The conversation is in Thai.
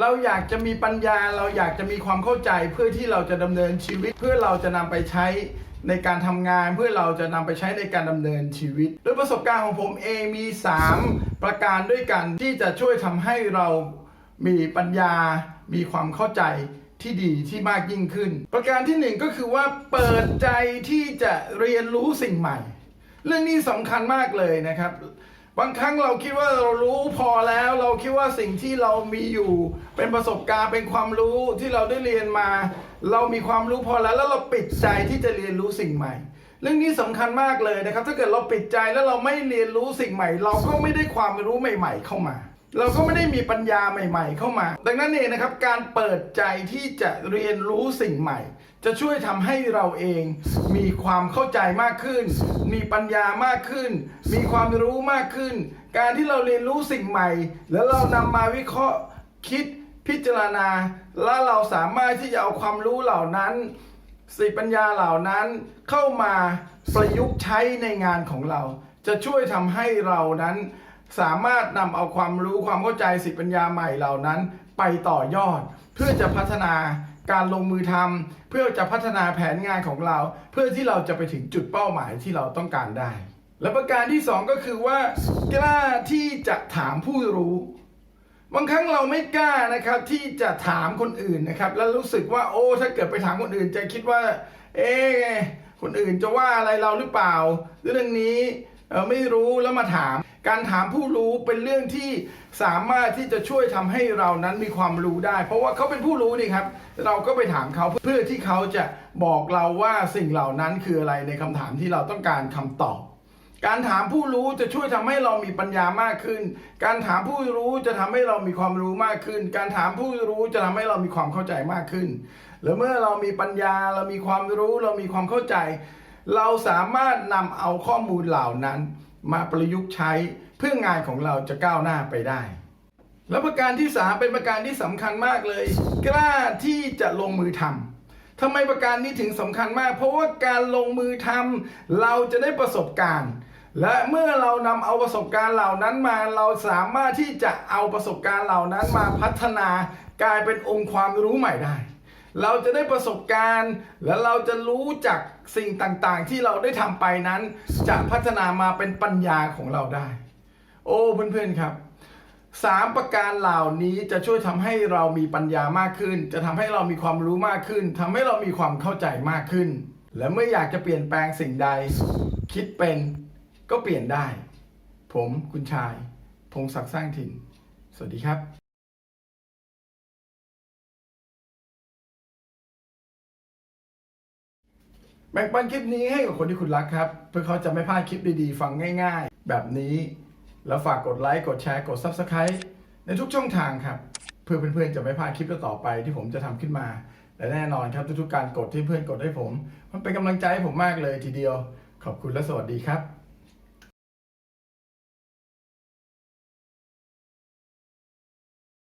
เราอยากจะมีปัญญาเราอยากจะมีความเข้าใจเพื่อที่เราจะดำเนินชีวิต เพื่อเราจะนำไปใช้ในการทำงานเพื่อเราจะนำไปใช้ในการดำเนินชีวิตด้วยประสบการณ์ของผมเองมี 3 ประการด้วยกันที่จะช่วยทำให้เรามีปัญญา มีความเข้าใจที่ดีที่มากยิ่งขึ้น ประการที่หนึ่งก็คือว่าเปิดใจที่จะเรียนรู้สิ่งใหม่ เรื่องนี้สำคัญมากเลยนะครับ บางครั้งเราคิดว่าเรารู้พอแล้ว เราคิดว่าสิ่งที่เรามีอยู่ เป็นประสบการณ์เป็นความรู้ที่เราได้เรียนมา เรามีความรู้พอแล้ว แล้วเราปิดใจที่จะเรียนรู้สิ่งใหม่ เรื่องนี้สำคัญมากเลยนะครับ ถ้าเกิดเราปิดใจแล้วเราไม่เรียนรู้สิ่งใหม่ เราก็ไม่ได้ความรู้ใหม่ ๆ เข้ามา เราก็ไม่ได้มีปัญญาใหม่ ๆ เข้ามา ดังนั้นเองนะครับ การเปิดใจที่จะเรียนรู้สิ่งใหม่ จะช่วยทำให้เราเองมีความเข้าใจมากขึ้น มีปัญญามากขึ้น มีความรู้มากขึ้น การที่เราเรียนรู้สิ่งใหม่ แล้วเรานำมาวิเคราะห์คิดพิจารณา และเราสามารถที่จะเอาความรู้เหล่านั้นสติปัญญาเหล่านั้นเข้ามาประยุกต์ใช้ในงานของเรา จะช่วยทำให้เรานั้น สามารถนำเอาความรู้ความเข้าใจสิปัญญาใหม่เหล่านั้น ไปต่อยอด เพื่อจะพัฒนาการลงมือทำเพื่อจะพัฒนาแผนงานของเรา เพื่อที่เราจะไปถึงจุดเป้าหมายที่เราต้องการได้ และประการที่สองก็คือว่ากล้าที่จะถามผู้รู้บางครั้งเราไม่กล้านะครับที่จะถามคนอื่นนะครับ แล้วรู้สึกว่าโอ้ถ้าเกิดไปถามคนอื่นจะคิดว่า เอ๊คนอื่นจะว่าอะไรเราหรือเปล่า เรื่องนี้ ไม่รู้แล้วมาถาม การถามผู้รู้เป็นเรื่องที่สามารถที่จะช่วยทำให้เรานั้นมีความรู้ได้ เพราะว่าเขาเป็นผู้รู้นี่ครับ เราก็ไปถามเขาเพื่อที่เขาจะบอกเราว่าสิ่งเหล่านั้นคืออะไรในคำถามที่เราต้องการคำตอบ การถามผู้รู้จะช่วยทำให้เรามีปัญญามากขึ้น การถามผู้รู้จะทำให้เรามีความรู้มากขึ้น การถามผู้รู้จะทำให้เรามีความเข้าใจมากขึ้น แล้วเมื่อเรามีปัญญาเรามีความรู้เรามีความเข้าใจ เราสามารถนำเอาข้อมูลเหล่านั้น มาประยุกต์ใช้เพื่องานของเราจะก้าวหน้าไปได้ แล้วประการที่สามเป็นประการที่สำคัญมากเลย กล้าที่จะลงมือทำทำไมประการนี้ถึงสำคัญมาก เพราะว่าการลงมือทำเราจะได้ประสบการณ์ และเมื่อเรานำเอาประสบการณ์เหล่านั้นมา เราสามารถที่จะเอาประสบการณ์เหล่านั้นมาพัฒนากลายเป็นองค์ความรู้ใหม่ได้ เราจะได้ประสบการณ์ และเราจะรู้จักสิ่งต่างๆ ที่เราได้ทำไปนั้น จะพัฒนามาเป็นปัญญาของเราได้ โอ้เพื่อนๆครับสามประการเหล่านี้จะช่วยทำให้เรามีปัญญามากขึ้น จะทำให้เรามีความรู้มากขึ้นทำให้เรามีความเข้าใจมากขึ้น และเมื่ออยากจะเปลี่ยนแปลงสิ่งใด คิดเป็นก็เปลี่ยนได้ ผมคุณชาย พงศักดิ์สร้างถิ่น สวัสดีครับ แบ่งปันคลิปนี้ให้กับคนที่คุณรักครับ เพื่อเขาจะไม่พลาดคลิปดีๆ ฟังง่ายๆ แบบนี้ แล้วฝากกดไลค์กดแชร์กด Subscribe ในทุกช่องทางครับ เพื่อเพื่อนๆจะไม่พลาดคลิปต่อไปที่ผมจะทำขึ้นมา และแน่นอนครับทุกๆการกดที่เพื่อนกดให้ผม มันเป็นกำลังใจให้ผมมากเลยทีเดียว ขอบคุณและสวัสดีครับ